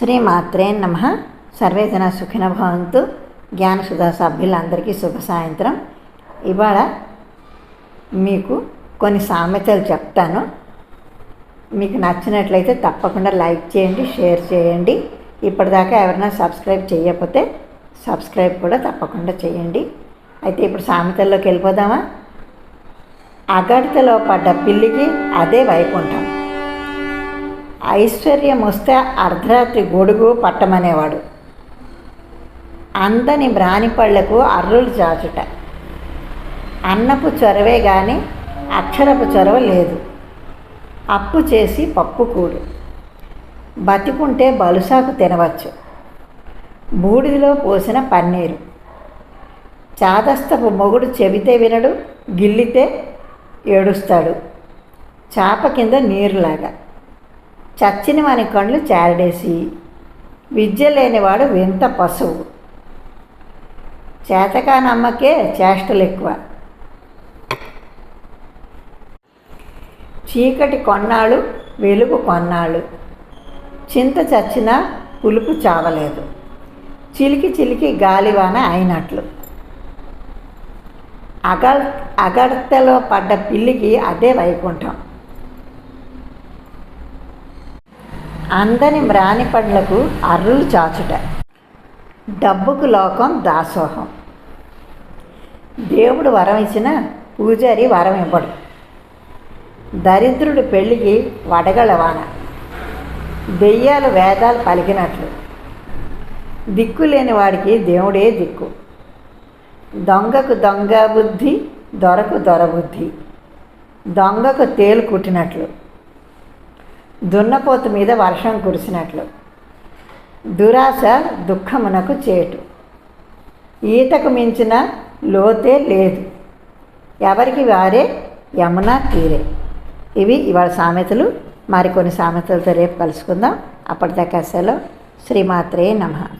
శ్రీమాత్రే నమ. సర్వే జన సుఖిన భవంతు. జ్ఞానసుధా సభ్యులందరికీ శుభ సాయంత్రం. ఇవాళ మీకు కొన్ని సామెతలు చెప్తాను. మీకు నచ్చినట్లయితే తప్పకుండా లైక్ చేయండి షేర్ చేయండి. ఇప్పటిదాకా ఎవరైనా సబ్స్క్రైబ్ చేయకపోతే సబ్స్క్రైబ్ కూడా తప్పకుండా చేయండి. అయితే ఇప్పుడు సామెతల్లోకి వెళ్ళిపోదామా? అగడితలో పడ్డ పిల్లికి అదే వైకుంఠం. ఐశ్వర్యం వస్తే అర్ధరాత్రి గొడుగు పట్టమనేవాడు. అందని బ్రానిపళ్ళకు అర్రులు చాచుట. అన్నపు చొరవే కానీ అక్షరపు చొరవ లేదు. అప్పు చేసి పప్పు కూడు. బతికుంటే బలుసాకు తినవచ్చు. బూడిదలో పోసిన పన్నీరు. చాదస్తపు మొగుడు చెబితే వినడు గిల్లితే ఏడుస్తాడు. చాప కింద నీరులాగా. చచ్చిన వాని కళ్ళు చారడేసి విద్య లేనివాడు వింత పశువు. చేతకానమ్మకే చేష్టలు ఎక్కువ చీకటి కొన్నాళ్ళు వెలుగు కొన్నాళ్ళు. చింత చచ్చినా పులుపు చావలేదు. చిలికి చిలికి గాలివాన అయినట్లు. అగ అగడతలో పడ్డ పిల్లికి అదే వైకుంఠం. అందని మ్రాని పండ్లకు అర్రులు చాచుట. డబ్బుకు లోకం దాసోహం. దేవుడు వరం ఇచ్చిన పూజారి వరం ఇవ్వడు దరిద్రుడు పెళ్ళికి వడగలవాన. దెయ్యాలు వేదాలు పలికినట్లు. దిక్కు లేని వాడికి దేవుడే దిక్కు. దొంగకు దొంగ బుద్ధి దొరకు దొర బుద్ధి. దొంగకు తేలు కుట్టినట్లు. దున్నపోతు మీద వర్షం కురిసినట్లు. దురాశ దుఃఖమునకు చేటు. ఈతకు మించిన లోతే లేదు. ఎవరికి వారే యమున తీరే. ఇవి ఇవాళ సామెతలు. మరికొన్ని సామెతలతో రేపు కలుసుకుందాం. అప్పటిదాకా సెలవు. శ్రీమాత్రే నమః.